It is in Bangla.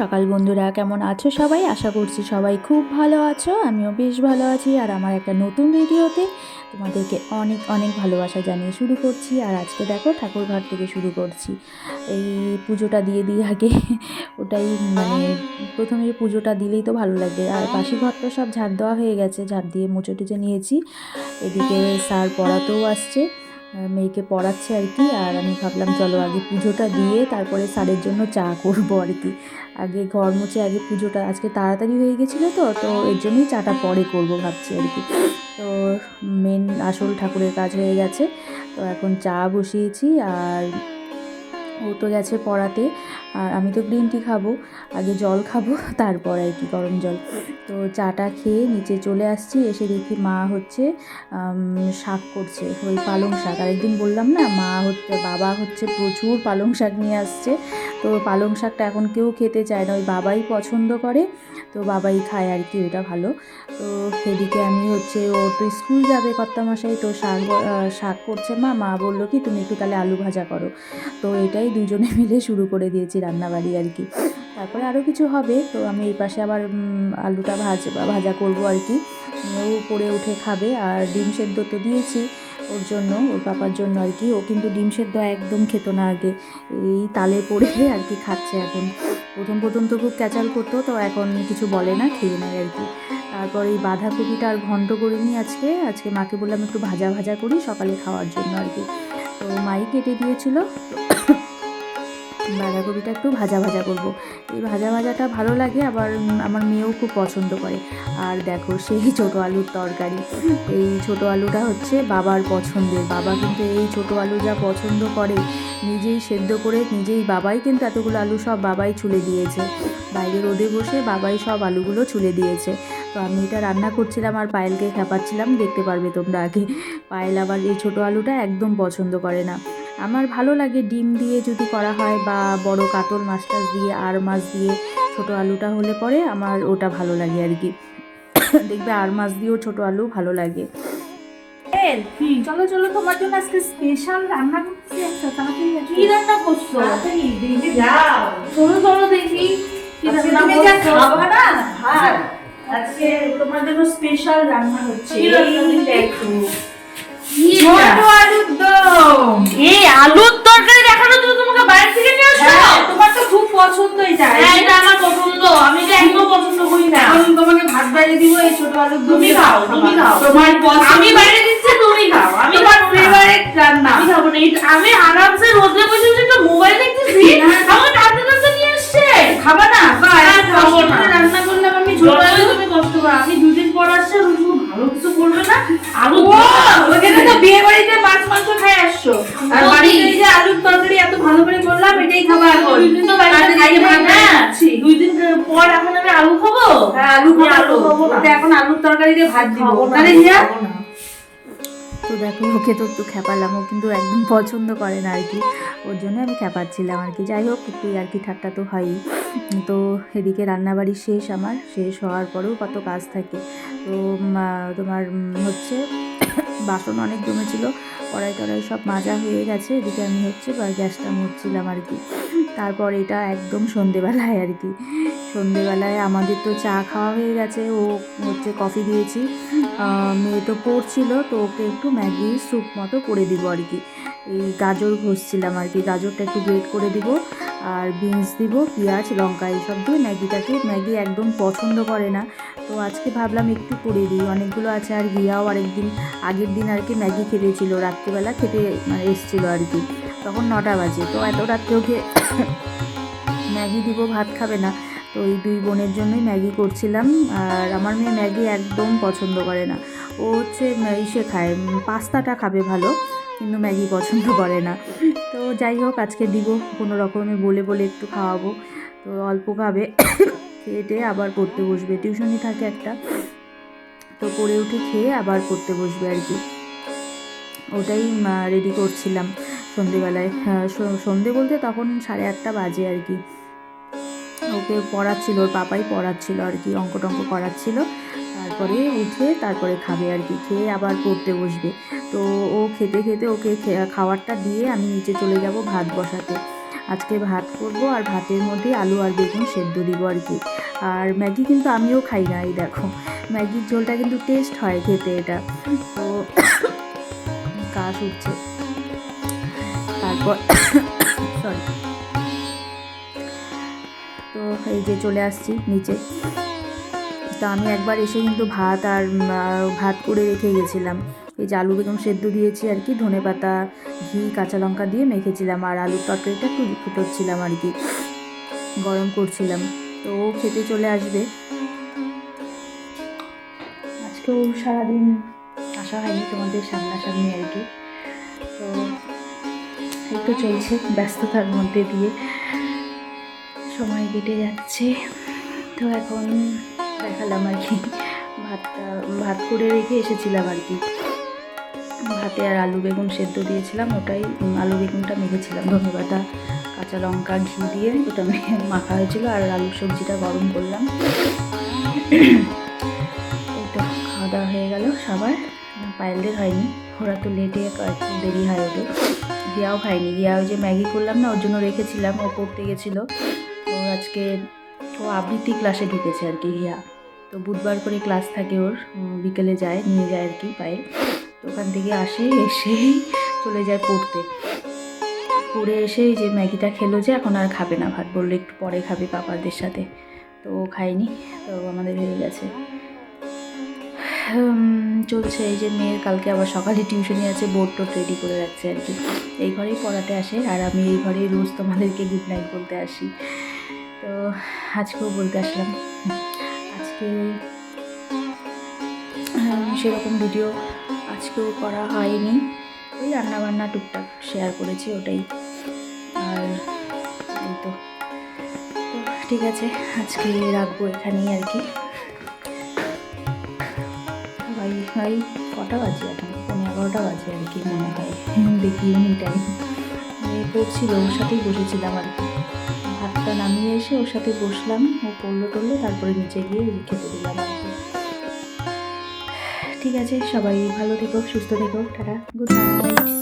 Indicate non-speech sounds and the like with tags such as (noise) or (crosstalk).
সকাল বন্ধুরা, কেমন আছো সবাই? আশা করছি সবাই খুব ভালো আছো, আমিও বেশ ভালো আছি। আর আমার একটা নতুন ভিডিওতে তোমাদেরকে অনেক অনেক ভালোবাসা জানিয়ে শুরু করছি। আর আজকে দেখো ঠাকুর ঘর থেকে শুরু করছি। এই পুজোটা দিয়ে দিই আগে, ওটাই মানে প্রথমে পুজোটা দিলেই তো ভালো লাগে। আর পাশি ঘরটা সব ঝাড় দেওয়া হয়ে গেছে ঝাড় দিয়ে মুছে টুচে নিয়েছি। এদিকে স্যার পড়াতেও আসছে। মেয়েকে পড়াচ্ছে আর কি, আর আমি ভাবলাম চলো আগে পুজোটা দিয়ে তারপরে স্যারের জন্য চা করব আর কি। আগে ঘর মুছে আগে পুজোটা, আজকে তাড়াতাড়ি হয়ে গেছিল তো তো এর জন্যই চাটা পরে করব ভাবছি আর কি। তো মেন আসল ঠাকুরের কাজ হয়ে গেছে, তো এখন চা বসিয়েছি আর ও তো গেছে পড়াতে। আর আমি তো গ্রিন টি খাব, আগে জল খাব, (laughs) তারপর আর কি গরম জল। তো চাটা খেয়ে নিচে চলে আসছি, এসে দেখি মা হচ্ছে শাক করছে, ওই পালং শাক। আরেকদিন বললাম না, মা হচ্ছে, বাবা হচ্ছে প্রচুর পালং শাক নিয়ে আসছে। তো পালং শাকটা এখন কেউ খেতে চায় না, ওই বাবাই পছন্দ করে, তো বাবাই খায় আর কি ওটা ভালো। তো সেদিকে আমি হচ্ছে, ও তো স্কুল যাবে কর্তামশাই, তো শাক শাক করছে মা মা বলল কি, তুমি একটু তাহলে আলু ভাজা করো। তো এটাই দুজনে (laughs) মিলে শুরু করে দিয়েছি রান্নাবাড়ি আর কি। তারপরে আরও কিছু হবে, তো আমি এই পাশে আবার আলুটা ভাজ, ভাজা করব আর কি। ও পড়ে উঠে খাবে, আর ডিম সেদ্ধ তো দিয়েছি। ওর জন্য, ওর পাপার জন্য আর কি। ও কিন্তু ডিম সেদ্ধ একদম খেত না আগে। এই তালে পড়ে আর কি খাচ্ছে এখন। প্রথম প্রথম তো খুব ক্যাচাল করতো, তো এখন কিছু বলে না, খেয়ে নেয় আর কি। তারপর এই বাঁধাকপিটা আর ঘন্ট করিনি আজকে। আজকে মাকে বললাম একটু ভাজা ভাজা করি সকালে খাওয়ার জন্য আর কি। তো মাই কেটে দিয়েছিল। বাঁধাকপিটা একটু ভাজা ভাজা করব। এই ভাজা ভাজাটা ভালো লাগে, আবার আমার মেয়েও খুব পছন্দ করে। আর দেখো, সেই ছোটো আলুর তরকারি। এই ছোটো আলুটা হচ্ছে বাবার পছন্দের। বাবা কিন্তু এই ছোটো আলু যা পছন্দ করে, নিজেই সেদ্ধ করে নিজেই বাবাই কিন্তু এতগুলো আলু সব বাবাই ছুলে দিয়েছে। বাইরে রোদে বসে বাবাই সব আলুগুলো ছুলে দিয়েছে। তো আমি এটা রান্না করছিলাম আর পায়েলকে খেপাচ্ছিলাম, দেখতে পারবে তোমরা আগে। পায়েল আবার এই ছোটো আলুটা একদম পছন্দ করে না। আমার ভালো লাগে ডিম দিয়ে যদি করা হয় বা বড় কাতল মাছ টাছ দিয়ে আর মাছ দিয়ে ছোট আলুটা হলে পরে আমার ওটা ভালো লাগে আর কি। দেখবে আর মাছ দিয়েও ছোট আলু ভালো লাগে। চলো চলো তোমার জন্য আজকে স্পেশাল রান্না করছি। কি রান্না করছ? শোনো শোনো দেখি আজকে রান্না তুমি যা করছ? খাবা না? ভাত আজকে তোমার জন্য স্পেশাল রান্না হচ্ছে। কি রান্না দেখো কি ছোট এটা? আলুর দম। এই আলুর তরকারি দেখানোর জন্য তোমাকে বাইরে থেকে নিয়ে আসছো হ্যাঁ, তোমার তো খুব পছন্দ এটা। হ্যাঁ, এটা আমার পছন্দ। আমি এটা একদম পছন্দ করি না। এখন তোমাকে ভাত বাইরে দিব এই ছোট দম তুমি খাও তুমি খাও। তোমার পছন্দ আমি বাইরে দিচ্ছি তুমি খাও। আমি তোমার। ফেভারিট রান্না। আমি খাব না। আমি আরামসে রোদে বসে বসে একটা মোবাইল দেখতেছি। হ্যাঁ। আমার টানতে টানতে নিয়ে আসছে। খাবা না? হ্যাঁ, খাব না। রান্না করলাম আমি ছোট আলু তুমি কষ্ট করো। আমি দুদিন পর আসছে ভালো কিছু করবে না। আলু ভালো করে করলাম এটাই খাবা এখন তো তাড়াতাড়ি খাইয়ে ভাত না খাচ্ছি। দুই দিন পর এখন আমি আলু খাব? হ্যাঁ, আলু খাব। আলু খাব এখন আলুর তরকারি দিয়ে ভাত দিব। খাব তাহলে হিয়া? তো দেখো ওকে তো একটু খেপালাম। ও কিন্তু একদম পছন্দ করে না আর কি। ওর জন্য আমি খেপাচ্ছিলাম আর কি। যাই হোক একটু আর কি ঠাট্টা তো হয়ই তো এদিকে রান্নাবাড়ি শেষ আমার। শেষ হওয়ার পরেও কত কাজ থাকে। তো তোমার হচ্ছে বাসন অনেক জমেছিল, কড়াই টড়াই সব মাজা হয়ে গেছে, এদিকে আমি হচ্ছে গ্যাসটা মুছছিলাম আর কি। তারপর এটা একদম সন্ধেবেলায় আর কি। সন্ধেবেলায় আমাদের তো চা খাওয়া হয়ে গেছে, ও হচ্ছে কফি দিয়েছি। মেয়ে তো পড়ছিল, তো ওকে একটু ম্যাগি স্যুপ মতো করে দিব আর কি। এই গাজর ঘষছিলাম আর কি, গাজরটা একটু গ্রেট করে দিব, আর বিনস দিব, পেঁয়াজ, লঙ্কা, এইসব দিয়ে ম্যাগিটাকে, ম্যাগি একদম পছন্দ করে না। তো আজকে ভাবলাম একটু করে দিই। অনেকগুলো আছে আর হিয়াও আরেকদিন, আগের দিন আর কি ম্যাগি খেতেছিল রাত্রিবেলা খেতে মানে এসছিলো আর কি। তখন নটা বাজে, তো এত রাত্রে ওকে ম্যাগি দিব, ভাত খাবে না। তো এই দুই বোনের জন্যই ম্যাগি করছিলাম আর আমার মেয়ে ম্যাগি একদম পছন্দ করে না। ও হচ্ছে ইসে খায় পাস্তাটা খাবে ভালো, কিন্তু ম্যাগি পছন্দ করে না। তো যাই হোক, আজকে দিব, কোনো রকমে বলে বলে একটু খাওয়াবো। তো অল্প খাবে। খেয়ে টেয়ে আবার পড়তে বসবে। টিউশনই থাকে একটা। তো পড়ে উঠে খেয়ে আবার পড়তে বসবে আর কি। ওটাই রেডি করছিলাম সন্ধেবেলায়। হ্যাঁ, সন্ধে বলতে তখন সাড়ে আটটা বাজে আর কি। ওকে পড়াচ্ছিল ওর পাপাই পড়াচ্ছিল আর কি অঙ্ক টঙ্ক করাচ্ছিল। তারপরে উঠে তারপরে খাবে আর কি খেয়ে আবার পড়তে বসবে। তো ও খেতে খেতে ওকে খাবারটা দিয়ে আমি নিচে চলে যাব ভাত বসাতে। আজকে ভাত করব আর ভাতের মধ্যে আলু আর বেগুন সেদ্ধ দিব আর কি। আর ম্যাগি কিন্তু আমিও খাই না, এই দেখো। ম্যাগির ঝোলটা কিন্তু টেস্ট হয় খেতে এটা। তো কাশ উঠছে। তারপর সরি তো এই যে চলে আসছি নিচে। তো আমি একবার এসে কিন্তু ভাত আর ভাত করে রেখে গেছিলাম। এই যে আলু বেগুন সেদ্ধ দিয়েছি আর কি, ধনে পাতা, ঘি, কাঁচা লঙ্কা দিয়ে মেখেছিলাম আর আলুর তরকারিটা একটু ফুটোচ্ছিলাম আর কি, গরম করছিলাম। তো ও খেতে চলে আসবে। আজকেও সারাদিন আসা হয়নি তোমাদের সামনাসামনি আর কি। তো এই তো চলছে ব্যস্ততার মধ্যে দিয়ে। সময় কেটে যাচ্ছে। তো এখন দেখালাম আর কি, ভাতটা, ভাত করে রেখে এসেছিলাম আর কি। ভাতে আর আলু বেগুন সেদ্ধ দিয়েছিলাম, ওটাই আলু বেগুনটা মেখেছিলাম। ধনেপাতা, কাঁচা লঙ্কা, ঘি দিয়ে ওটা মেখে হয়েছিল আর আলুর সবজিটা গরম করলাম। এই খাওয়া দাওয়া হয়ে গেল সবার। পায়েলদের হয়নি, ওরা তো লেটে দেরি হয় ওদের। গিয়াও খায়নি গিয়া ওই যে ম্যাগি করলাম না, ওর জন্য রেখেছিলাম, ও পড়তে গেছিল। তো আজকে ও আবৃত্তি ক্লাসে ঢুকেছে আর কি রিয়া তো বুধবার করে ক্লাস থাকে ওর বিকেলে যায়, নিয়ে যায় আর কি পায়েল। তো ওখান থেকে আসে এসেই চলে যায় পড়তে। পড়ে এসে যে ম্যাগিটা খেলো যে, এখন আর খাবে না, ভাত বলল একটু পরে খাবে পাপাদের সাথে। তো ও খায়নি, তো আমাদের হয়ে গেছে। চলছে, এই যে মেয়ের কালকে আবার সকালে টিউশনি আছে, বোর্ড টোড রেডি করে রাখছে আর কি। এই ঘরেই পড়াতে আসে, আর আমি এই ঘরেই রোজ তোমাদেরকে গুড নাইট বলতে আসি। তো আজকেও বলতে আসলাম। আজকে সেরকম ভিডিও আজকেও করা হয়নি। ওই রান্নাবান্না টুকটাক শেয়ার করেছি ওটাই। আর এই তো। ঠিক আছে, আজকে রাখব এখানেই আর কি। ভাই ভাই, কটা বাজে এখন? পনেরো এগারোটা বাজে আর কি মনে হয়। দেখি এনি টাইম পড়ছিল ওর সাথেই বসেছিলাম আর কি। ভাতটা নামিয়ে এসে ওর সাথে বসলাম, ও পড়ল টড়লো, তারপরে নিচে গিয়ে খেতে দিলাম আর কি। ঠিক আছে সবাই ভালো থেকো সুস্থ থেকো টাটা গুড নাইট